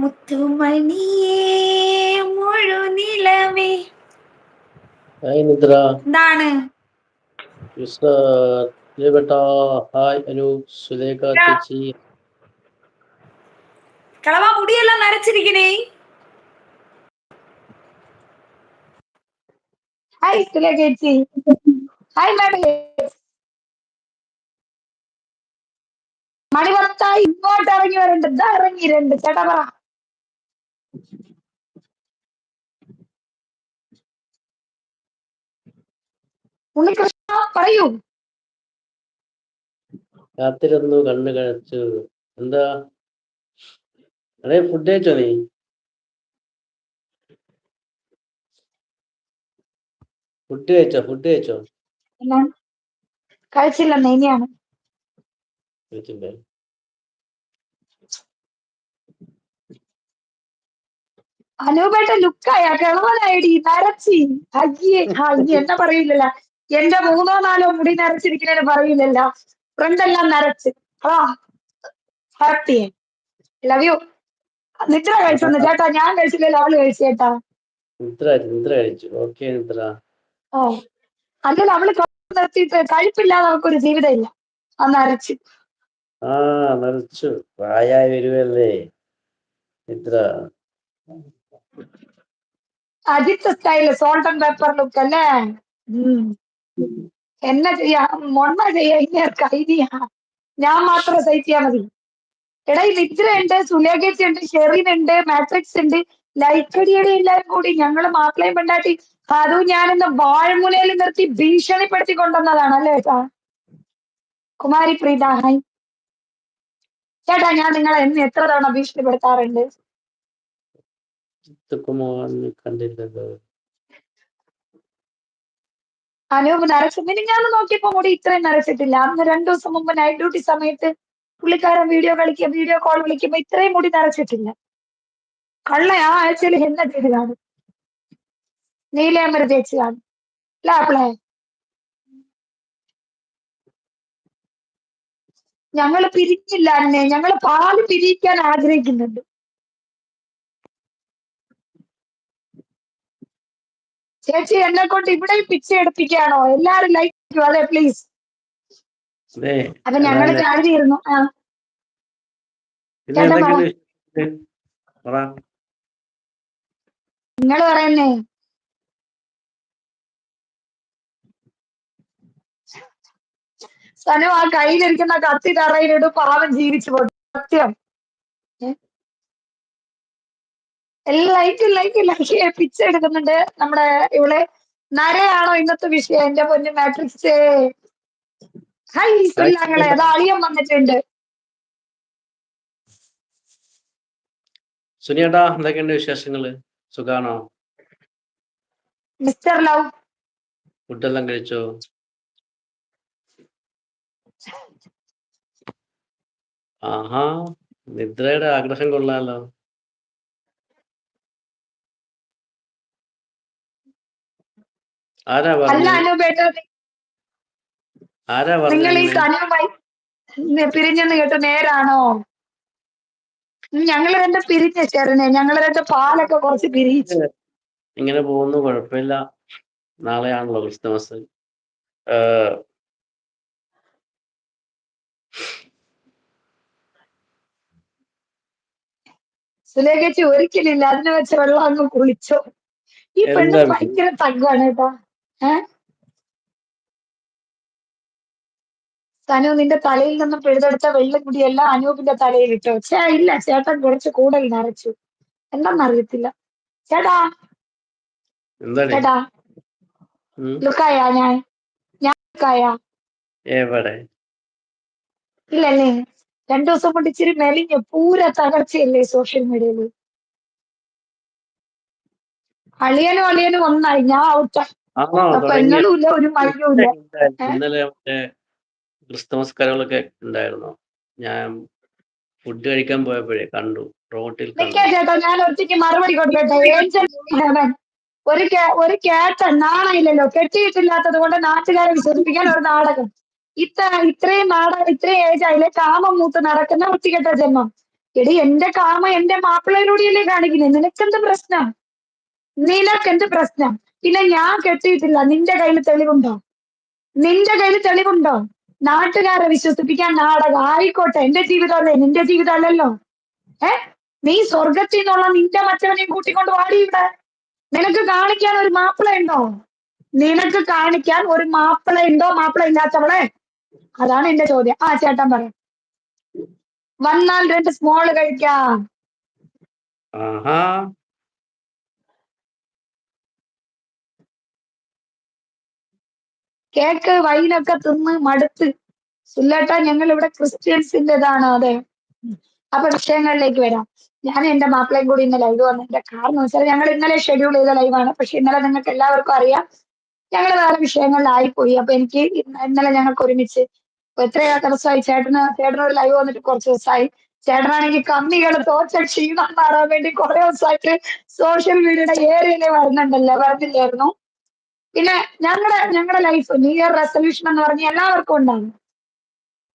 മുത്തുമണിയേ മുഴുനിലവേ hi നിദ്ര. എന്താണ്? Mister ബേട്ട ഹായ് അനു സുലേഖ ചേച്ചി. കളവ മുടിയെല്ലാം നരച്ചിരിക്കണേ. ഹായ് സുല ചേച്ചി. Hi madam. മണിവർത്ത ഇങ്ങോട്ട് ഇറങ്ങി വരണ്ട് ഇതാ ഇറങ്ങി രണ്ട് ചേട്ടാ പറ. ഉണ്ണികൃഷ്ണ പറയൂ. കാത്തിരുന്നു കണ്ണു കഴിച്ചു എന്താ? അതെ ഫുഡ് കഴിച്ചോ നീ? ഫുഡ് കഴിച്ചോ ഫുഡ് കഴിച്ചോ? കഴിച്ചില്ല നെയ്യാണ് കഴിച്ചില്ലേ? അനൂപേട്ട ലുക്കായ കിളവനായിടി നരച്ചി. അയ്യേ ആ എന്നാ പറയില്ലല്ല. എന്റെ മൂന്നോ നാലോ മുടി നരച്ചിരിക്കുന്നതിന് പറയില്ലല്ല. ഫ്രണ്ടെല്ലാം നരച്ച്. ആ ഹാപ്പി ലവ് യു നിദ്ര കഴിച്ചു ചേട്ടാ ഞാൻ കഴിച്ചില്ലല്ലോ അവൾ കഴിച്ചു ചേട്ടാ. നിദ്ര നിദ്ര കഴിച്ചു. ഓക്കെ നിദ്ര. ഓ. അല്ലല്ലോ അവൾ നിർത്തിയിട്ട് കഴിപ്പില്ലാതെ അവൾക്കൊരു ജീവിതം ഇല്ല ആ നരച്ചു. ആ നരച്ചു. പ്രായായി വരുവല്ലേ. നിദ്ര. Ajith style salt and pepper look അല്ലേ. എന്നാ ചെയ്യാ? മൊണ്ണ ചെയ്യാ ഇങ്ങനെ കൈതിയാ ഞാൻ മാത്രം സഹിച്ചാ മതി. എടാ ഈ നിദ്ര ഉണ്ട് സുലേഖേച്ചി ഉണ്ട് ഷെറിൻ ഉണ്ട് മാട്രിക്സ് ഉണ്ട്. ലൈക്കടിയുടെ എല്ലാരും കൂടി ഞങ്ങൾ മാപ്പിളയും പെണ്ടാട്ടി അതും ഞാനിന്ന് വാഴമുലയിൽ നിർത്തി ഭീഷണിപ്പെടുത്തി കൊണ്ടുവന്നതാണ് അല്ലേ ചേട്ടാ കുമാരി പ്രീത ഹായ് ചേട്ടാ ഞാൻ നിങ്ങളെ എന്ന് എത്ര തവണ ഭീഷണിപ്പെടുത്താറുണ്ട്? കണ്ടില്ലല്ലോ. അനൂപ് നരച്ചു ഞാൻ നോക്കിയപ്പോ കൂടി ഇത്രയും നരച്ചിട്ടില്ല അന്ന് രണ്ടു ദിവസം മുമ്പ് നൈറ്റ് ഡ്യൂട്ടി സമയത്ത് പുള്ളിക്കാരൻ വീഡിയോ കളിക്കുക വീഡിയോ കോൾ വിളിക്കുമ്പോ ഇത്രയും മുടി നരച്ചിട്ടില്ല കള്ള ആ ആഴ്ചയിൽ എന്ന ചെയ്ത് കാണും. നീലയമര ചേച്ചി കാണും. ലാപ്പിളെ ഞങ്ങൾ പിരിച്ചില്ല അന്നെ. ഞങ്ങൾ പാൽ പിരിക്കാൻ ആഗ്രഹിക്കുന്നുണ്ട്. ചേച്ചി എന്നെ കൊണ്ട് ഇവിടെ പിച്ച എടുപ്പിക്കാണോ എല്ലാരും ലൈക്ക് അതെ പ്ലീസ് അപ്പൊ ഞങ്ങൾ അതാണ്. ചാടിയിരുന്നു ആ. നിങ്ങൾ പറയുന്നേ. സനു ആ കയ്യിലിരിക്കുന്ന കത്തി തറയിലിട്ട് പാവം ജീവിച്ചു പോയി. സത്യം ഏ? എല്ലാം ലൈക്ക് ലൈക്ക് പിച്ച പിച്ചെടുക്കുന്നുണ്ട് നമ്മുടെ ഇവിടെ നരയാണോ ഇന്നത്തെ വിഷയം? എന്റെ പൊന്നു മാട്രിക്സ് ഹൈ സുല്ലാങ്ങളെ അത് അളിയൻ വന്നിട്ടുണ്ട്. സുനിയേട്ടാ എന്തൊക്കെയുണ്ട് വിശേഷങ്ങൾ? സുഖാണോ? Mister love. ഫുഡെല്ലാം കഴിച്ചോ? ആഹാ നിദ്രയുടെ ആഗ്രഹം കൊള്ളാലോ. ആരാ അല്ല നിങ്ങൾ ഈ സനുമായി പിരിഞ്ഞെന്ന് കേട്ട് നേരാണോ? ഉം, ഞങ്ങൾ രണ്ട് പിരിഞ്ഞ ചേരനെ ഞങ്ങൾ രണ്ട് പാലൊക്കെ കുറച്ച് പിരിയിച്ചു. ഇങ്ങനെ പോകുന്നു കുഴപ്പമില്ല. നാളെയാണല്ലോ ക്രിസ്തുമസ്. സുലേഖച്ചി ഒരിക്കലില്ല അതിന് വെച്ച വെള്ളം അങ്ങ് കുളിച്ചോ. ഈ പെണ്ണ് ഭയങ്കര തങ്കാണ് കേട്ടോ. സനു നിന്റെ തലയിൽ നിന്നും പിഴുതെടുത്ത വെള്ളമുടിയെല്ലാം അനൂപിന്റെ തലയിൽ ഇട്ടോ. ചേ ഇല്ല ചേട്ടൻ കുറച്ച് കൂടൽ നിറച്ചു എന്താന്നറിയത്തില്ല. ചേട്ടാ. ചേട്ടാ. ലുക്കായാ ഞാൻ? ഞാൻ ലുക്കായാ? ഇല്ലല്ലേ. രണ്ടു ദിവസം കൊണ്ട് ഇച്ചിരി മെലിഞ്ഞു പൂര തകർച്ചയല്ലേ സോഷ്യൽ മീഡിയയിൽ അളിയനും അളിയനും ഒന്നായി. ഞാൻ ഔട്ട. ഇന്നലെ മറ്റേ ക്രിസ്തുമസ് കരോളൊക്കെ ഉണ്ടായിരുന്നു. ഞാൻ ഫുഡ് കഴിക്കാൻ പോയപ്പോഴേ കണ്ടു. റോട്ടിൽ ചേട്ടാ ഞാൻ ഒറ്റയ്ക്ക് മറുപടി കൊടുക്കട്ടെ. ഏഞ്ചൽ ഒരു ഒരു കേട്ട നാണയില്ലല്ലോ. കെട്ടിയിട്ടില്ലാത്തത് കൊണ്ട് നാട്ടുകാരെ വിശ്വസിപ്പിക്കാൻ ഒരു നാടകം. ഇത്ര ഇത്രയും നാടകം ഇത്രയും ഏജ് ആയില്ലേ? കാമം മൂത്ത് നടക്കുന്ന വൃത്തികെട്ട ജന്മം? എടി എന്റെ കാമ എന്റെ മാപ്പിളയിലൂടെയല്ലേ കാണിക്കുന്നത് നിനക്കെന്ത് പ്രശ്നം? നിനക്കെന്ത് പ്രശ്നം? പിന്നെ ഞാൻ കെട്ടിയിട്ടില്ല. നിന്റെ കയ്യിൽ തെളിവുണ്ടോ? നിന്റെ കയ്യിൽ തെളിവുണ്ടോ? നാട്ടുകാരെ വിശ്വസിപ്പിക്കാൻ നാടക. ആയിക്കോട്ടെ എന്റെ ജീവിതമല്ലേ? നിന്റെ ജീവിതം അല്ലല്ലോ ഏ? നീ സ്വർഗത്തിൽ നിന്നുള്ള നിന്റെ മറ്റവനെയും കൂട്ടിക്കൊണ്ട് വാടി ഇവിടെ. നിനക്ക് കാണിക്കാൻ ഒരു മാപ്പിള ഉണ്ടോ? നിനക്ക് കാണിക്കാൻ ഒരു മാപ്പിള ഉണ്ടോ? മാപ്പിള ഇല്ലാത്തവളെ? അതാണ് എന്റെ ചോദ്യം. ആ ചേട്ടൻ പറയാം. വന്നാൽ രണ്ട് സ്മോൾ കഴിക്കാം. കേക്ക് വൈനൊക്കെ തിന്ന് മടുത്ത്. സുല്ലേട്ടാ ഞങ്ങൾ ഇവിടെ ക്രിസ്ത്യൻസിന്റെതാണ് അതെ. അപ്പൊ വിഷയങ്ങളിലേക്ക് വരാം. ഞാൻ എന്റെ മാപ്പിളയും കൂടി ഇന്ന് ലൈവ് വന്നതിന്റെ കാരണം വെച്ചാൽ ഞങ്ങൾ ഇന്നലെ ഷെഡ്യൂൾ ചെയ്ത ലൈവാണ് പക്ഷെ ഇന്നലെ നിങ്ങൾക്ക് എല്ലാവർക്കും അറിയാം. ഞങ്ങൾ വേറെ വിഷയങ്ങളിലായി പോയി അപ്പൊ എനിക്ക് ഇന്നലെ ഞങ്ങൾക്ക് ഒരുമിച്ച് എത്രയാ ദിവസമായി ചേട്ടന് ചേട്ടന് ഒരു ലൈവ് വന്നിട്ട് കുറച്ച് ദിവസമായി. ചേട്ടനാണെങ്കിൽ കമ്മികൾ തോച്ച ക്ഷീണം മാറാൻ വേണ്ടി കുറെ ദിവസമായിട്ട് സോഷ്യൽ മീഡിയയുടെ ഏരിയയിലെ വരുന്നുണ്ടല്ലോ വരുന്നില്ലായിരുന്നു. പിന്നെ ഞങ്ങളുടെ ഞങ്ങളുടെ ലൈഫ് ന്യൂ ഇയർ റെസൊല്യൂഷൻ എന്ന് പറഞ്ഞ എല്ലാവർക്കും ഉണ്ടാകും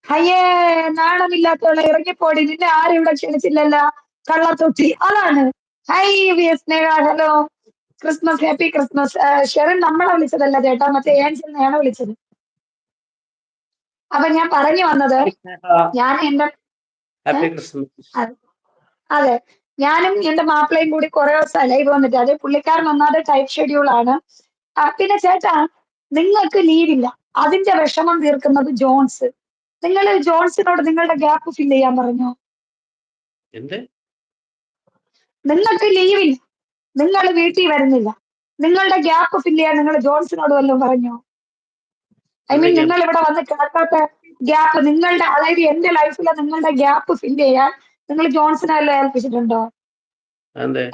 അയ്യേ നാണമില്ലാത്തവളെ ഇറങ്ങിപ്പോടി നിന്നെ ആരും ഇവിടെ ക്ഷണിച്ചില്ലല്ലോ. കള്ളത്തൊത്തി അതാണ്. Hi V S Sneha hello Christmas happy Christmas Sherin നമ്മളെ വിളിച്ചതല്ല ചേട്ടാ മറ്റേ ഏൻസിനെയാണ് വിളിച്ചത്. അപ്പൊ ഞാൻ പറഞ്ഞു വന്നത് ഞാൻ എന്റെ അതെ. ഞാനും എന്റെ മാപ്പിളയും കൂടി കുറെ ദിവസം ലൈവ് വന്നിട്ട് അത് പുള്ളിക്കാരൻ ഒന്നാമത് ടൈപ്പ് ഷെഡ്യൂൾ ആണ്. ആ, പിന്നെ ചേട്ടാ നിങ്ങൾക്ക് ലീവില്ല അതിന്റെ വിഷമം തീർക്കുന്നത് ജോൺസ്. നിങ്ങൾ ജോൺസിനോട് നിങ്ങളുടെ ഗ്യാപ്പ് ഫിൽ ചെയ്യാൻ പറഞ്ഞു? നിങ്ങൾക്ക് ലീവില്ല നിങ്ങൾ വീട്ടിൽ വരുന്നില്ല. നിങ്ങളുടെ ഗ്യാപ്പ് ഫില്ല് ചെയ്യാൻ നിങ്ങൾ ജോൺസിനോട് വല്ലതും പറഞ്ഞു? I mean? നിങ്ങൾ ഇവിടെ വന്ന് കേൾക്കാത്ത ഗ്യാപ്പ് നിങ്ങളുടെ അതായത് എന്റെ ലൈഫിലെ നിങ്ങളുടെ ഗ്യാപ്പ് ഫില്ല് ചെയ്യാൻ നിങ്ങൾ ജോൺസിനെ വല്ലതും ഏൽപ്പിച്ചിട്ടുണ്ടോ?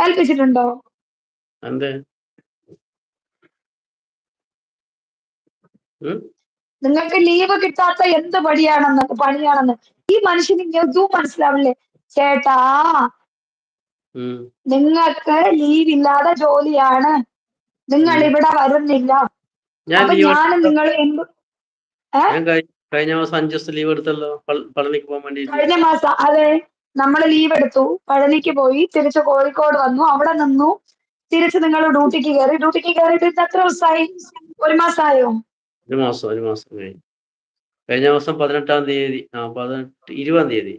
ഏൽപ്പിച്ചിട്ടുണ്ടോ എന്ത് ഉം? നിങ്ങൾക്ക് ലീവ് കിട്ടാത്ത എന്ത് പണിയാണെന്ന് പണിയാണെന്ന്? ഈ മനുഷ്യന് ഇതും മനസ്സിലാവില്ലേ? ചേട്ടാ നിങ്ങൾക്ക് ലീവ് ഇല്ലാതെ ജോലിയാണ്. നിങ്ങൾ ഇവിടെ വരുന്നില്ല. അപ്പൊ നിങ്ങൾ എന്ത് കഴിഞ്ഞ മാസം അഞ്ചു ദിവസം ലീവ് എടുത്തല്ലോ പളനിക്ക് പോകാൻ വേണ്ടി കഴിഞ്ഞ മാസം അതെ നമ്മൾ ലീവ് എടുത്തു. പഴനിക്ക് പോയി തിരിച്ച് കോഴിക്കോട് വന്നു. അവിടെ നിന്നു. തിരിച്ച് നിങ്ങൾ ഡ്യൂട്ടിക്ക് കയറി. ഡ്യൂട്ടിക്ക് കയറിയിട്ട് എത്ര ദിവസമായി ഒരു മാസമായോ ഒരു മാസം ഒരു മാസം കഴിഞ്ഞു. കഴിഞ്ഞ മാസം പതിനെട്ടാം തീയതി ആ പതിനെട്ട് ഇരുപതാം തീയതി.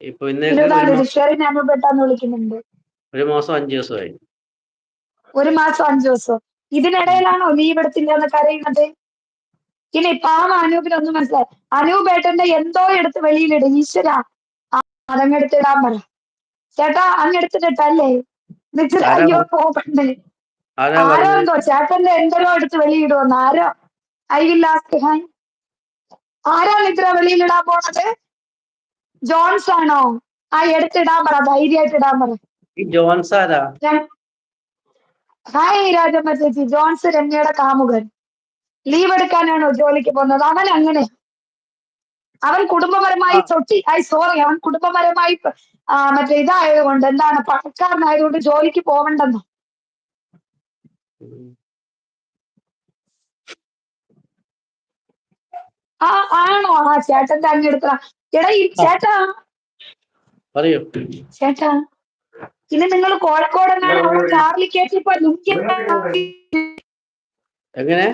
ഇപ്പൊ ഇന്നേ ഒരു മാസം അഞ്ചു വിളിക്കുന്നുണ്ട്. ഒരു മാസം അഞ്ച് ദിവസമായി ഒരു മാസം അഞ്ചു ദിവസം. ഇതിനിടയിലാണോ ലീവ് എടുത്തില്ല എന്ന് കരയുന്നത്? ഇനി പാവ അനൂപിനൊന്നും മനസ്സിലായി. അനൂപ് ഏട്ടന്റെ എന്തോ എടുത്ത് വെളിയിലിടും. ഈശ്വര. അതങ്ങെടുത്തിടാൻ പറ. ചേട്ടാ അങ്ങെടുത്തിട്ടല്ലേ നിശ്ചയ ആരാ അയ്യോ? പോകണ്ടേ. ആരാ എന്തോ? ചേട്ടന്റെ എന്തോ എടുത്ത് വെളിയിടുവന്ന്. ആരോ? ഐ വിൽ ലാസ്റ്റ് ഹാൻ ആരാണ് ഇത്ര വെളിയിൽ ഇടാൻ പോണത്? ജോൺസ് ആണോ? ആ എടുത്തിടാൻ പറ ധൈര്യമായിട്ട് ഇടാൻ പറ. ജോൺസ് ആരാ? ഹായ് രാജമ്മ ചേച്ചി ജോൺസ് രമ്യയുടെ കാമുകൻ. ലീവ് എടുക്കാനാണോ ജോലിക്ക് പോകുന്നത്? അവൻ അങ്ങനെ. അവൻ കുടുംബപരമായി ചൊട്ടി തൊട്ടി ഐ സോറി അവൻ കുടുംബപരമായി മറ്റേ ഇതായതുകൊണ്ട് എന്താണ് പണക്കാരനായതുകൊണ്ട് ജോലിക്ക് പോവണ്ടെന്ന്. ആ ആണോ? ആ ചേട്ടൻ അങ്ങ് എടുത്ത എടാ ഈ ചേട്ടാ. പറയൂ. ചേട്ടാ ഇനി നിങ്ങൾ കോഴിക്കോട് അവിടെ കാറിൽ കയറ്റിപ്പോ എങ്ങനെ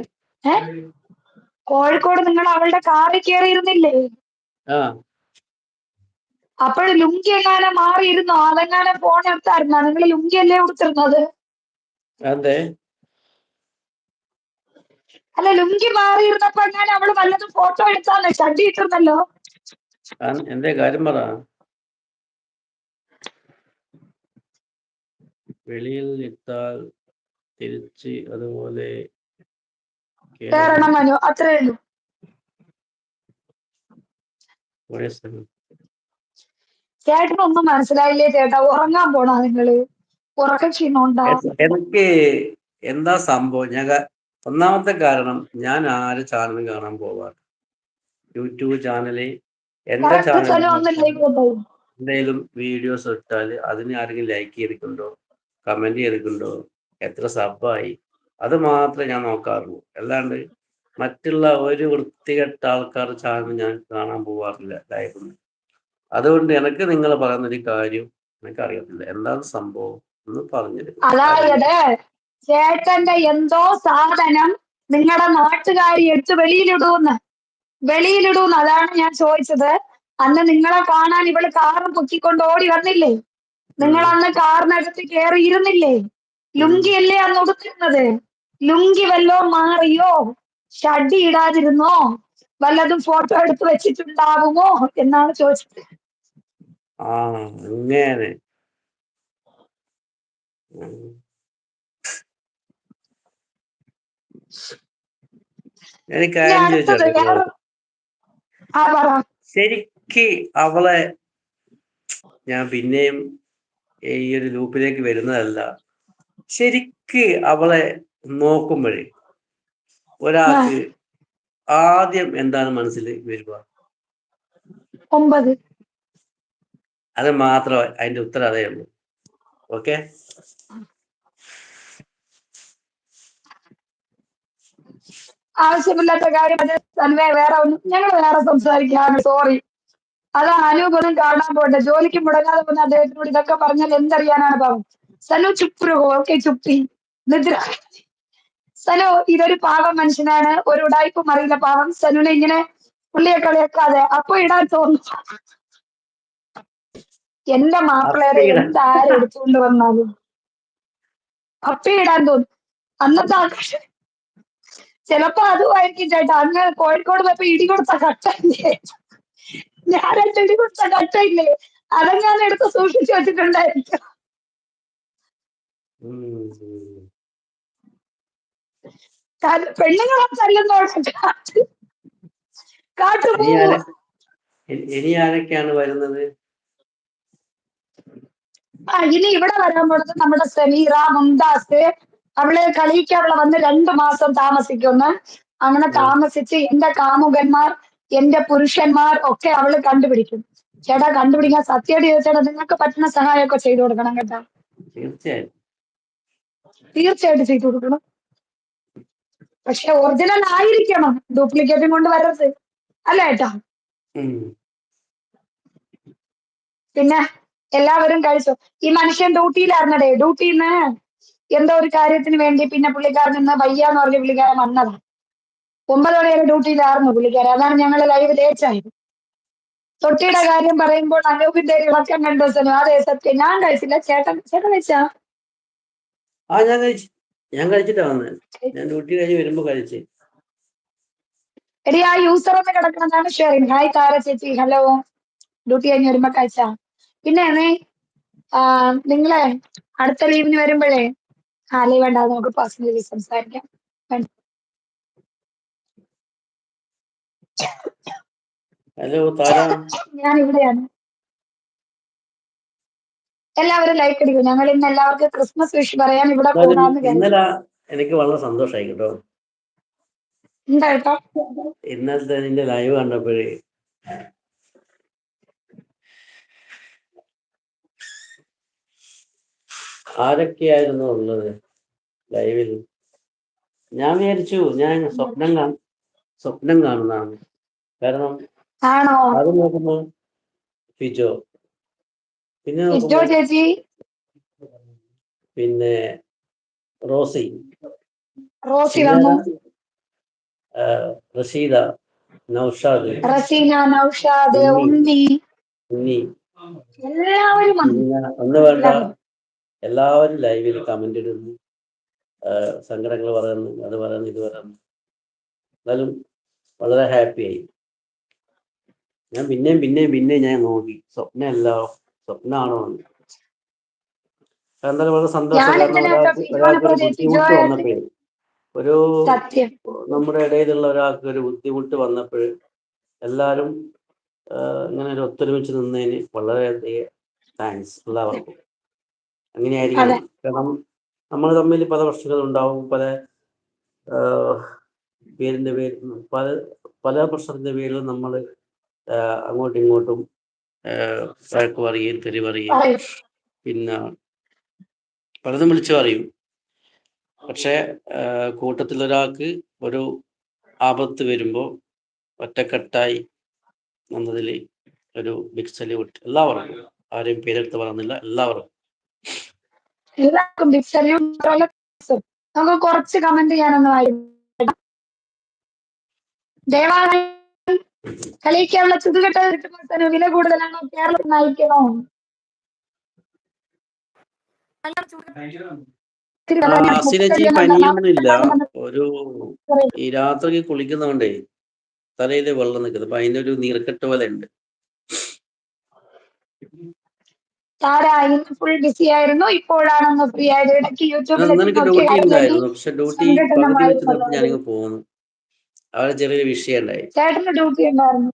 കോഴിക്കോട് നിങ്ങൾ അവളുടെ കാറിൽ കയറിയിരുന്നില്ലേ? ആ. അപ്പോൾ ലുങ്കി എങ്ങാനെ മാറിയിരുന്നോ? അതെങ്ങാനെ ഫോൺ എടുത്തായിരുന്നോ? നിങ്ങൾ ലുങ്കി അല്ലേ കൊടുത്തിരുന്നത്? അതെ. അല്ല ലുങ്കി മാറിയിരുന്നപ്പോ ഞാൻ അവൾ വല്ലതും ഫോട്ടോ എടുത്താന്ന്? ഷഡ്ഡി ഇട്ടിരുന്നല്ലോ? എന്തേ കാര്യം പറ. വെളിയിൽ ഇട്ടാൽ തിരിച്ച് അതുപോലെ കേരളം മനു അത്രേ ഉള്ളൂ. ചേട്ടനൊന്നും മനസ്സിലായില്ലേ ചേട്ടാ? ഉറങ്ങാൻ പോണോ നിങ്ങൾ? ഉറക്ക ക്ഷീണം എനിക്ക് എന്താ സംഭവം? ഞാൻ ഒന്നാമത്തെ കാരണം ഞാൻ ആര് ചാനൽ കാണാൻ പോവാറ് യൂട്യൂബ് ചാനൽ എന്റെ ചാനൽ ഒന്നും എന്തെങ്കിലും വീഡിയോസ് ഇട്ടാൽ അതിന് ആരെങ്കിലും ലൈക്ക് ചെയ്തിട്ടുണ്ടോ? കമന്റ് ചെയ്തിട്ടുണ്ടോ? എത്ര സബായി അത് മാത്രമേ ഞാൻ നോക്കാറുള്ളൂ. അല്ലാണ്ട് മറ്റുള്ള ഒരു വൃത്തികെട്ട ആൾക്കാർ ചാനൽ ഞാൻ കാണാൻ പോവാറില്ല ലൈഫിൽ അതുകൊണ്ട് എനിക്ക് നിങ്ങൾ പറയുന്ന ഒരു കാര്യം എനിക്ക് അറിയത്തില്ല എന്താണ് സംഭവം? എന്ന് പറഞ്ഞു തരും അതായത് ചേട്ടന്റെ എന്തോ സാധനം നിങ്ങളുടെ നാട്ടുകാരി എടുത്ത് വെളിയിലിടൂന്ന്. വെളിയിലിടൂന്ന് അതാണ് ഞാൻ ചോദിച്ചത്. അന്ന് നിങ്ങളെ കാണാൻ ഇവൾ കാറ് പൊക്കിക്കൊണ്ട് ഓടി വന്നില്ലേ? നിങ്ങൾ അന്ന് കാറിനകത്ത് കയറി ഇരുന്നില്ലേ ലുങ്കിയല്ലേ അന്ന് ഉടുത്തിരുന്നത്? ലുങ്കി വല്ലോ മാറിയോ? ഷഡി ഇടാതിരുന്നോ? വല്ലതും ഫോട്ടോ എടുത്ത് വെച്ചിട്ടുണ്ടാകുമോ എന്നാണ് ചോദിച്ചത്. ആ അങ്ങനെ എനിക്ക് കാര്യം ചോദിച്ചോട്ടെ ശരിക്ക് അവളെ ഞാൻ പിന്നെയും ഈ ഒരു ലൂപ്പിലേക്ക് വരുന്നതല്ല. ശരിക്ക് അവളെ നോക്കുമ്പോഴേ ഒരാൾക്ക് ആദ്യം എന്താണ് മനസ്സിൽ വരിക? ഒമ്പത്. അത് മാത്രം അതിന്റെ ഉത്തരം അതേ ഉള്ളൂ. ഓക്കെ? ആവശ്യമില്ലാത്ത കാര്യം തന്നെ വേറെ ഒന്നും ഞങ്ങൾ വേറെ സംസാരിക്കാണ് സോറി അതാ അനൂപൊന്നും കാണാൻ പോട്ടെ ജോലിക്ക് മുടങ്ങാതെ വന്ന അദ്ദേഹത്തിനോട് ഇതൊക്കെ പറഞ്ഞാൽ എന്തറിയാനാണ് പാവം? സനു ചുപ്രു ഓക്കെ ചുപ്പി നിദ്ര. സനു ഇതൊരു പാവം മനുഷ്യനാണ് ഒരു ഉടായ്പും അറിയില്ല പാവം. സനുവിനെ ഇങ്ങനെ പുള്ളിയെ കളിയാക്കാതെ അപ്പൊ ഇടാൻ തോന്നുന്നു. എന്റെ മാപ്പിളേറെ എന്താരും എടുത്തുകൊണ്ട് വന്നാലും. അപ്പ ഇടാൻ തോന്നും അന്നത്തെ ആഘോഷം ചിലപ്പോ അതുമായിരിക്കും ചേട്ടാ. അങ്ങ് കോഴിക്കോട് പോയപ്പോ ഇടി കൊടുത്ത കട്ടയില്ലേ? ഞാനായിട്ട് ഇടി കൊടുത്ത കട്ടയില്ലേ? അതെങ്ങാൻ എടുത്ത് സൂക്ഷിച്ചു വെച്ചിട്ടുണ്ടായിരിക്കും. പെണ്ണുങ്ങളെ തല്ലുന്നോടെ കാട്ട് ഇനി ആരൊക്കെയാണ് വരുന്നത്? ആ ഇനി ഇവിടെ വരാൻ പോണത് നമ്മുടെ സമീറ മുംതാസ് അവൾ കളിക്ക് അവളെ വന്ന് രണ്ടു മാസം താമസിക്കുന്നു. അങ്ങനെ താമസിച്ച് എന്റെ കാമുകന്മാർ എന്റെ പുരുഷന്മാർ ഒക്കെ അവൾ കണ്ടുപിടിക്കും. ചേട്ടാ കണ്ടുപിടിക്കാൻ സത്യമായിട്ട് ചോദിച്ചേട്ടാ നിങ്ങൾക്ക് പറ്റുന്ന സഹായമൊക്കെ ചെയ്തു കൊടുക്കണം കേട്ടാ. തീർച്ചയായിട്ടും തീർച്ചയായിട്ടും ചെയ്തു കൊടുക്കണം. പക്ഷെ ഒറിജിനൽ ആയിരിക്കണം. ഡ്യൂപ്ലിക്കേറ്റും കൊണ്ട് വരരുത്. അല്ല ഏട്ടാ? പിന്നെ എല്ലാവരും കഴിച്ചു? ഈ മനുഷ്യൻ ഡ്യൂട്ടിയിലായിരുന്നടേ ഡ്യൂട്ടിന്ന് എന്തോ ഒരു കാര്യത്തിന് വേണ്ടി പിന്നെ പുള്ളിക്കാരൻ നിന്ന് വയ്യാന്ന് പറഞ്ഞ് പുള്ളിക്കാരൻ വന്നതാണ് ഒമ്പത് മണി വരെ ഡ്യൂട്ടിയിലായിരുന്നു പുള്ളിക്കാരൻ. അതാണ് ഞങ്ങൾ ലൈവ് ലേറ്റായത് തൊട്ടിയുടെ കാര്യം പറയുമ്പോൾ അനൂപിന്റെ ഒരു ഇളക്കം കണ്ടു സനു അതെ സത്യം. ഞാൻ കഴിച്ചില്ല. ചേട്ടൻ ചേട്ടൻ കഴിച്ചാ? ആ ഞാൻ കഴിച്ചു. ഞാൻ കഴിച്ചിട്ടാ വന്നത് ഞാൻ ഡ്യൂട്ടി കഴിഞ്ഞ് വരുമ്പോ കഴിച്ചു. എടി ആ യൂസർ ഒന്ന് കിടക്കണമെന്നാണ് ഷെയറിങ് ഹായ് താര ചേച്ചി. ഹലോ ഡ്യൂട്ടി കഴിഞ്ഞ് വരുമ്പോ കഴിച്ചാ. പിന്നെ നിങ്ങളെ അടുത്ത ലീവിന് വരുമ്പോഴേ ലീവ് വേണ്ട നമുക്ക് പേഴ്സണലി സംസാരിക്കാം. ഹലോ താര. ഞാൻ ഇവിടെയാണ് എല്ലാവരും ലൈക്ക് അടിക്കും. ഞങ്ങൾ ഇന്ന് എല്ലാവർക്കും ക്രിസ്മസ് വിഷ് പറയാൻ ഇവിടെ ഇന്നലെ എനിക്ക് വളരെ സന്തോഷമായി കേട്ടോ. എന്താ കേട്ടോ ഇന്നലത്തെ നിന്റെ ലൈവ് കണ്ടപ്പോഴേ ആരൊക്കെയായിരുന്നു ഉള്ളത് ലൈവിൽ ഞാൻ വിചാരിച്ചു ഞാൻ സ്വപ്നം കാണ സ്വപ്നം കാണുന്നതാണ്. കാരണം അത് നോക്കുമ്പോ ഫിജോ. പിന്നെ ചേച്ചി? പിന്നെ റോസി. റോസി വന്നു. റഷീദ നൗഷാദ്. റസീന നൗഷാദ് ഉണ്ണി. ഉണ്ണി. എല്ലാവരും ഒന്ന് വേണ്ട. എല്ലാവരും. ലൈവിൽ കമന്റ് ഇടുന്നു. സങ്കടങ്ങൾ പറയുന്നു അത് പറയുന്നു ഇത് പറയുന്നു. എന്നാലും വളരെ ഹാപ്പിയായി ഞാൻ പിന്നെയും പിന്നെയും പിന്നെയും ഞാൻ നോക്കി. സ്വപ്നമല്ല സ്വപ്നമാണോ എന്ന്. എന്തായാലും വളരെ സന്തോഷം. ഞാൻ കാരണം എങ്ങനെ ഒരാൾക്ക് ഫിജോനെ ഒരാൾക്ക് ഒരു നമ്മുടെ ഇടയിലുള്ള ഒരാൾക്ക് ഒരു ബുദ്ധിമുട്ട് വന്നപ്പോൾ എല്ലാവരും ഇങ്ങനെ ഒരു ഒത്തൊരുമിച്ച് നിന്നതിന് വളരെ താങ്ക്സ് എല്ലാവർക്കും അങ്ങനെയായിരിക്കണം. കാരണം നമ്മൾ തമ്മിൽ പല പ്രശ്നങ്ങളുണ്ടാവും പല ആ, പേരിന്റെ പേരിൽ പല പല പ്രശ്നത്തിന്റെ പേരിൽ നമ്മൾ അങ്ങോട്ടും ഇങ്ങോട്ടും വഴക്ക് പറയുകയും തെറി പറയുകയും പറയും. പിന്നെ പലതും വിളിച്ചു പറയും. പക്ഷെ കൂട്ടത്തിൽ ഒരാൾക്ക് ഒരു ആപത്ത് വരുമ്പോൾ ഒറ്റക്കെട്ടായി എന്നതിൽ ഒരു ബിഗ് സല്യൂട്ട് എല്ലാവർക്കും ആരെയും പേരെടുത്ത് പറയുന്നില്ല എല്ലാവർക്കും. എല്ലാവർക്കും നമുക്ക് കുറച്ച് കമന്റ് ചെയ്യാനൊന്നും ആയിരുന്നു ദയവായി കളിക്കാനുള്ള കിട്ടുമ്പോൾ വില കൂടുതലാണോ കേരളത്തിൽ നയിക്കണോ പനിയൊന്നുമില്ല. ഒരു ഈ രാത്രി കുളിക്കുന്നതുകൊണ്ടേ തലയിലെ വെള്ളം നിൽക്കുന്നത് അപ്പൊ അതിന്റെ ഒരു നീർക്കെട്ട് പോലെ ഉണ്ട് താരാ ഇന്ന് ഫുൾ ബിസി ആയിരുന്നു. ഇപ്പോഴാണെന്ന് ഫ്രീ ആയത്. ഇടയ്ക്ക് യൂട്യൂബിൽ പോന്നു. അവിടെ ചെറിയൊരു വിഷയം ഉണ്ടായി. ചേട്ടന് ഡ്യൂട്ടി ഉണ്ടായിരുന്നു.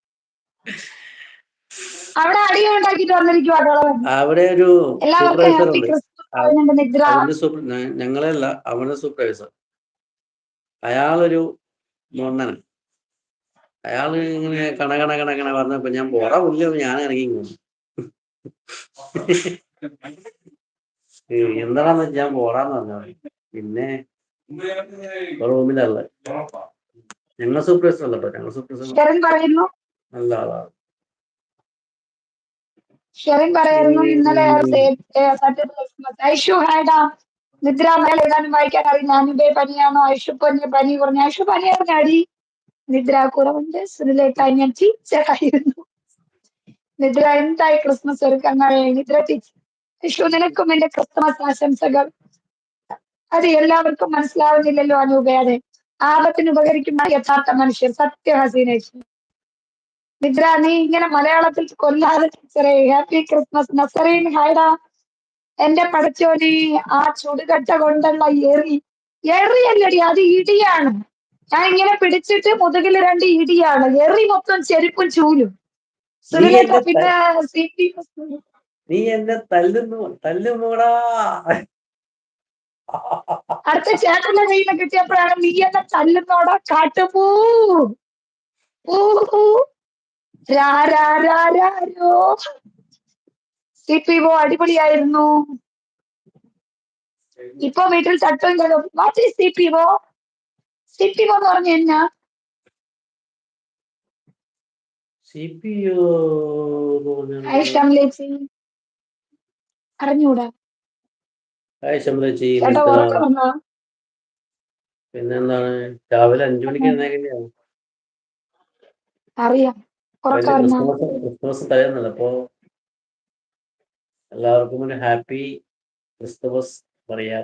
അവിടെ അടിയും ഉണ്ടാക്കിട്ട് വന്നിരിക്കും അവിടെ ഒരു ഞങ്ങളല്ല അവന്റെ സൂപ്പർവൈസർ അയാളൊരു മൊണ്ണനാണ് അയാൾ ഇങ്ങനെ കണ കണ കണ കണ പറഞ്ഞപ്പോ ഞാൻ പുറ പുല്ല് ഞാൻ ഇറങ്ങി പോന്നു എന്താണെന്ന് വെച്ചാൽ ഞാൻ പോടാന്ന് പറഞ്ഞു പിന്നെ റൂമിലല്ല? ഞങ്ങൾ സൂപ്രസ് അല്ല കേട്ടോ സൂപ്പർവൈസർ ഷെറിൻ പറയുന്നു. നല്ല ആളാണ് ഷെറിൻ ഇന്നലെ ഐഷു ഹാഡാ നിദ്ര മേലെ എഴുതാനും വായിക്കാൻ അറിയില്ല. അനുബേ പനിയാണോ? ഐഷു പനി ഐഷു പനി അടി. നിദ്ര കുറവുണ്ട്. സുനിലേക്കായി ഞാൻ നിദ്ര എന്തായി ക്രിസ്മസ് ഒരുക്കങ്ങൾ നിദ്ര ടീച്ചർ ഐഷു നിനക്കും എന്റെ ക്രിസ്മസ് ആശംസകൾ. അത് എല്ലാവർക്കും മനസ്സിലാവുന്നില്ലല്ലോ അനൂപയാതെ ആപത്തിന് ഉപകരിക്കുന്ന യഥാർത്ഥ മനുഷ്യർ സത്യ ഹസീനേഷ് നിദ്ര നീ ഇങ്ങനെ മലയാളത്തിൽ കൊല്ലാതെ ടീച്ചറെ ഹാപ്പി ക്രിസ്മസ് നസറീൻ ഹൈഡാ എന്റെ പടച്ചോനെ ആ ചുടുകട്ട കൊണ്ടുള്ള എറി. എറിയല്ലടി അത് ഇടിയാണ്. ഞാൻ ഇങ്ങനെ പിടിച്ചിട്ട് മുതുകിൽ രണ്ട് ഇടിയാണ്. എറി മൊത്തം ചെരുപ്പും ചൂലും. സുനിലേക്ക എന്റെ പിന്നെ സി പി നീ എന്നെ തല്ലുന്നു തല്ലുമോടാ. അടുത്ത ചേട്ടന്റെ കയ്യിൽ കിട്ടിയപ്പോഴാണ് നീ എന്നെ തല്ലുന്നോടാ കാട്ടുപൂ. സി പി ഒ അടിപൊളിയായിരുന്നു. ഇപ്പൊ വീട്ടിൽ ചട്ടും what is C P O C P O എന്ന് പറഞ്ഞു കഴിഞ്ഞാ സി പി ഹായ് ഷംലേച്ചി അറിഞ്ഞൂടാ. ഹായ് ശമ്പളച്ചി ചേട്ടാ ഉറക്കം വന്നാ? പിന്നെന്താണ്? രാവിലെ അഞ്ചു മണിക്ക് ക്രിസ്തുമസ് അറിയാം. ഉറക്കം വലിയ വന്നാ ക്രിസ്മസ് ക്രിസ്മസ് തരുന്നില്ല അപ്പോ എല്ലാവർക്കും ഒരു ഹാപ്പി ക്രിസ്തുമസ് പറയാ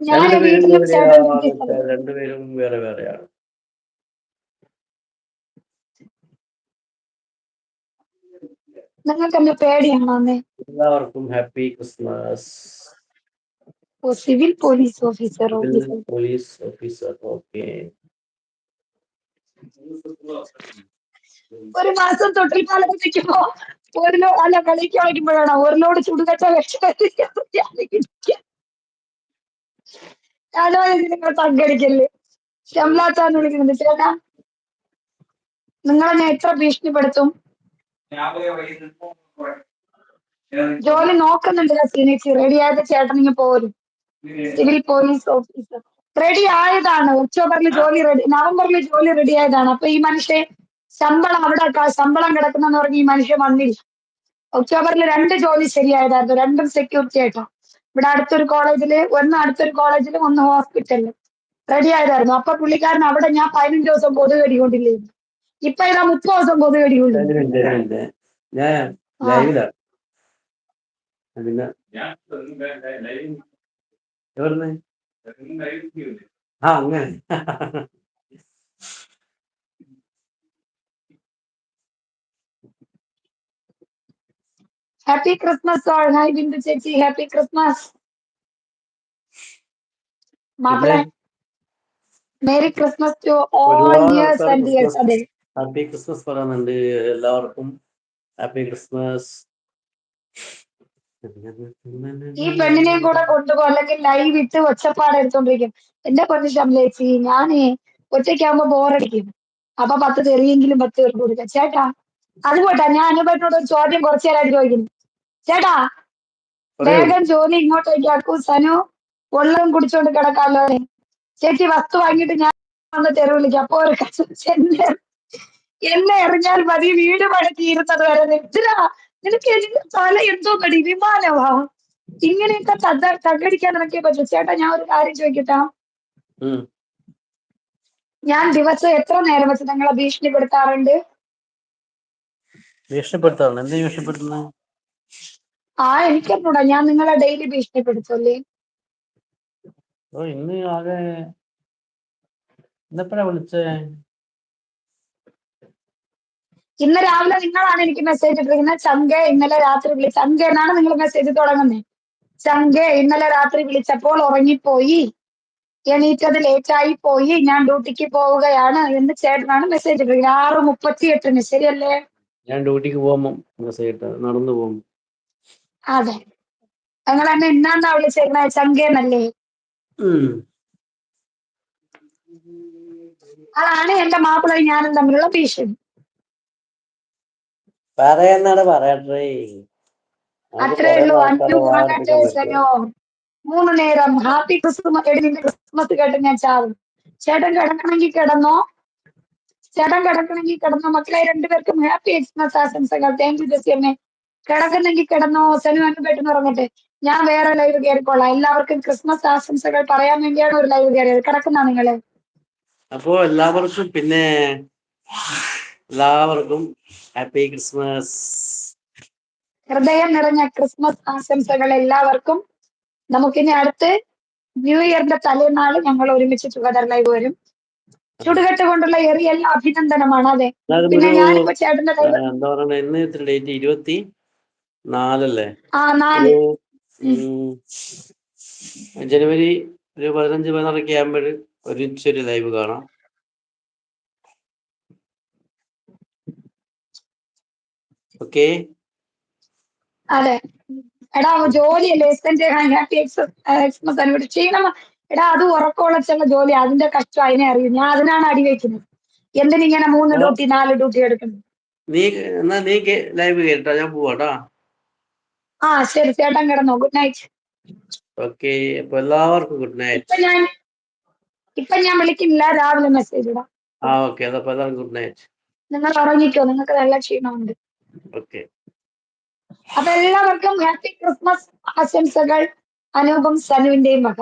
ഞാൻ രണ്ടുപേരും വീട്ടിലും ചേട്ടൻ എവിടെയാണ് വീട്ടിൽ രണ്ടുപേരും വേറെ വേറെയാണ്. നിങ്ങൾക്ക് എന്നെ പേടിയാണോ എല്ലാവർക്കും ഹാപ്പി ക്രിസ്മസ്. ഓ civil police officer police officer okay. ഒരു മാസം തൊട്ടിൽ പാലം വെക്കുമ്പോ ഒരു ലോ അല്ല കളിക്ക് കളിക്കുമ്പോഴാണ് ഒരു ലോഡ് ചുടുകട്ട ഞാനോ നിങ്ങൾ പങ്കെടുക്കല്ലേ ഷംലാത്താന്ന് വിളിക്കുന്നുണ്ട്. ചേട്ടാ നിങ്ങളെന്നെ എത്ര ഭീഷണിപ്പെടുത്തും? ജോലി നോക്കുന്നുണ്ട് സീനിയർ റെഡി ആയത് ചേട്ടൻ ഇങ്ങ് പോരും. സിവിൽ പോലീസ് ഓഫീസർ റെഡി ആയതാണ്. ഒക്ടോബറിൽ ജോലി റെഡി നവംബറിൽ ജോലി റെഡി ആയതാണ്. അപ്പൊ ഈ മനുഷ്യൻ ശമ്പളം അവിടെ ശമ്പളം കിടക്കുന്നെന്ന് പറഞ്ഞ് ഈ മനുഷ്യൻ വന്നില്ല. ഒക്ടോബറിൽ രണ്ട് ജോലി ശരിയായതായിരുന്നു. രണ്ടും സെക്യൂരിറ്റി ആയിട്ടാണ് ഇവിടെ അടുത്തൊരു കോളേജിൽ ഒന്ന് അടുത്തൊരു കോളേജിലും ഒന്ന് ഹോസ്പിറ്റലിലും റെഡി ആയതായിരുന്നു. അപ്പൊ പുള്ളിക്കാരൻ അവിടെ ഞാൻ പതിനഞ്ച് ദിവസം കൊതുക് കടിക്കൊണ്ടില്ലായിരുന്നു ഇപ്പൊ ഇതാ മുപ്പത് ദിവസം കൊതുക് കടികൊണ്ടു ഒരു മിനിറ്റ്, ഒരു മിനിറ്റ്. ഞാൻ. ലൈവിലാണ് പിന്നെ എവിടുന്ന്? ആ അങ്ങനെ. Happy Christmas all hi Bindu ചേച്ചി. Happy Christmas മാപ്പിളെ merry Christmas to all years and years അതെ. ഹാപ്പി ക്രിസ്മസ് പറയുന്നുണ്ട് എല്ലാവർക്കും ഹാപ്പി ക്രിസ്മസ് ഈ പെണ്ണിനെയും കൂടെ കൊണ്ടുപോ അല്ലെങ്കിൽ ലൈവ് ഇട്ട് ഒച്ചപ്പാട് എടുത്തോണ്ടിരിക്കും. എന്റെ പൊന്നു ശമലേച്ചി ഞാനേ ഒറ്റയ്ക്കാവുമ്പോ ബോറടിക്കും. അപ്പൊ പത്ത് തെറിയെങ്കിലും പത്ത് പേർക്ക് കൊടുക്കാം. ചേട്ടാ അത് പോട്ടെ. ഞാൻ അനുപേട്ടനോട് ഒരു ചോദ്യം കുറച്ചു നേരമായിട്ട് ചോദിക്കുന്നു. ചേട്ടാ വേഗം ജോലി ഇങ്ങോട്ടേക്ക് ആക്കൂ സനു വെള്ളം കുടിച്ചോണ്ട് കിടക്കാമല്ലോ ചേച്ചി വസ്തു വാങ്ങിയിട്ട് ഞാൻ വന്ന് തെറി വിളിക്കാം. അപ്പൊ ഒരു കച്ചു ചെന്നൈ എന്നെ എറിഞ്ഞാൽ മതി വീട് പണിതീരുന്നത് വരെ. നിദ്ര നിനക്ക് എന്റെ തല എന്തോ കടി? വിമാനമാ? ഇങ്ങനെയൊക്കെ തദ്ദ തകടിക്കാൻ നിനക്കേ പറ്റും ചേട്ടാ ഞാൻ ഒരു കാര്യം ചോദിക്കട്ടാ? ഞാൻ ദിവസം എത്ര നേരം വെച്ച് നിങ്ങളെ ഭീഷണിപ്പെടുത്താറുണ്ട്? ഭീഷണിപ്പെടുത്താറുണ്ട്. എന്ത് ഭീഷണിപ്പെടുത്തുന്നത് ആ എനിക്കറിഞ്ഞൂടാ. ഞാൻ നിങ്ങളെ ഡെയിലി ഭീഷണിപ്പെടുത്തല്ലേ ഇന്ന് ആകെ ഇന്നെപ്പോഴാ വിളിച്ചേ? ഇന്ന് രാവിലെ നിങ്ങളാണ് എനിക്ക് മെസ്സേജ് ഇട്ടിരിക്കുന്നത് ചങ്കെ ഇന്നലെ രാത്രി വിളി ചങ്ക എന്നാണ് നിങ്ങൾ മെസ്സേജ് തുടങ്ങുന്നത് ചങ്കെ ഇന്നലെ രാത്രി വിളിച്ചപ്പോൾ ഉറങ്ങിപ്പോയി. എണീറ്റത് ലേറ്റായി പോയി. ഞാൻ ഡ്യൂട്ടിക്ക് പോവുകയാണ് എന്ന് ചേട്ടനാണ് മെസ്സേജ് ഇട്ടിരിക്കുന്നത് ആറ് മുപ്പത്തി എട്ടിന് ശരിയല്ലേ? ഞാൻ ഡ്യൂട്ടിക്ക് പോകുമ്പോൾ മെസ്സേജ് ഇട്ടത് നടന്നു പോകും. അതെ. നിങ്ങൾ എന്നെ ഇന്നാണ്ടാ വിളിച്ചേക്കണേ? ചങ്കേന്നല്ലേ അതാണ് എന്റെ മാപ്പിളയും ഞാനും തമ്മിലുള്ള ഭീഷണി. പറയുന്നാണ് പറയട്ടെ. അത്രേ ഉള്ളൂ. ഉറങ്ങട്ടെ വാർപ്പിക്കാൻ പറ്റുമോ? മൂന്ന് നേരം. ഹാപ്പി ക്രിസ്മസ് എടിന്റെ ക്രിസ്മസ് കേട്ട് ഞാൻ ചാവും. ചേട്ടൻ കിടക്കണമെങ്കിൽ കിടന്നോ? ചേട്ടൻ കിടക്കണമെങ്കിൽ കിടന്നോ? മക്കളെ രണ്ടുപേർക്കും ഹാപ്പി ക്രിസ്മസ് ആശംസകൾ. താങ്ക് യു ജസിയമ്മേ കിടക്കുന്നെങ്കിൽ കിടന്നോ? സനു അന്ന് പെട്ടെന്ന് ഉറങ്ങട്ടെ. ഞാൻ വേറെ ലൈവ് കയറിക്കോളാം. എല്ലാവർക്കും ക്രിസ്മസ് ആശംസകൾ പറയാൻ വേണ്ടിയാണ് ഒരു ലൈവ് കയറിയത്. കിടക്കുന്ന നിങ്ങൾ? അപ്പോ എല്ലാവർക്കും പിന്നെ എല്ലാവർക്കും ഹാപ്പി ക്രിസ്മസ്. ഹൃദയം നിറഞ്ഞ ക്രിസ്മസ് ആശംസകൾ എല്ലാവർക്കും. നമുക്കിനി അടുത്ത് ന്യൂ ഇയറിന്റെ തലേനാൾ ഞങ്ങൾ ഒരുമിച്ച് ചുഗദർ ലൈവ് വരും. ചുടുകെട്ട് കൊണ്ടുള്ള എല്ലാ അഭിനന്ദനമാണ്. അതെ. പിന്നെ ഒരു ഞാനിപ്പോ ചേട്ടന്റെ എന്താ ഇന്ന് ഡേറ്റ് ഇരുപത്തി നാലല്ലേ? ആ നാല്. ജനുവരി ഒരു പതിനഞ്ച് പതിനാറൊക്കെ ആകുമ്പോൾ ഒരുമിച്ചൊരു ലൈവ് കാണാം. ഓക്കെ അതെ. എടാ ജോലിയല്ലേ? അനുവദിച്ച് ചെയ്യണം എടാ അത് ഉറക്കമുളച്ചുള്ള ജോലി. അതിന്റെ കഷ്ടം അതിനെ അറിയും. ഞാൻ അതിനാണ് അടി വെക്കുന്നത് എന്തിനിങ്ങനെ മൂന്ന് ഡ്യൂട്ടി നാല് ഡ്യൂട്ടി എടുക്കുന്നത്? നീ എന്നാ നീ ലൈവ് കേട്ടോ. ഞാൻ പോവാട്ടാ ആ ശരി. ചേട്ടൻ കിടന്നോ. ഗുഡ് നൈറ്റ് ഓക്കെ അപ്പൊ എല്ലാവർക്കും ഗുഡ് നൈറ്റ് ഇപ്പൊ ഞാൻ ഇപ്പൊ ഞാൻ വിളിക്കുന്നില്ല. രാവിലെ മെസ്സേജ് ഇടാം. ആ ഓക്കെ അതപ്പോ എല്ലാവർക്കും ഗുഡ് നൈറ്റ് നിങ്ങൾ ഉറങ്ങിക്കോ. നിങ്ങൾക്ക് നല്ല ക്ഷീണമുണ്ട്. ഓക്കെ അപ്പൊ എല്ലാവർക്കും ഹാപ്പി ക്രിസ്മസ് ആശംസകൾ. അനൂപം സനുവിന്റെയും വക.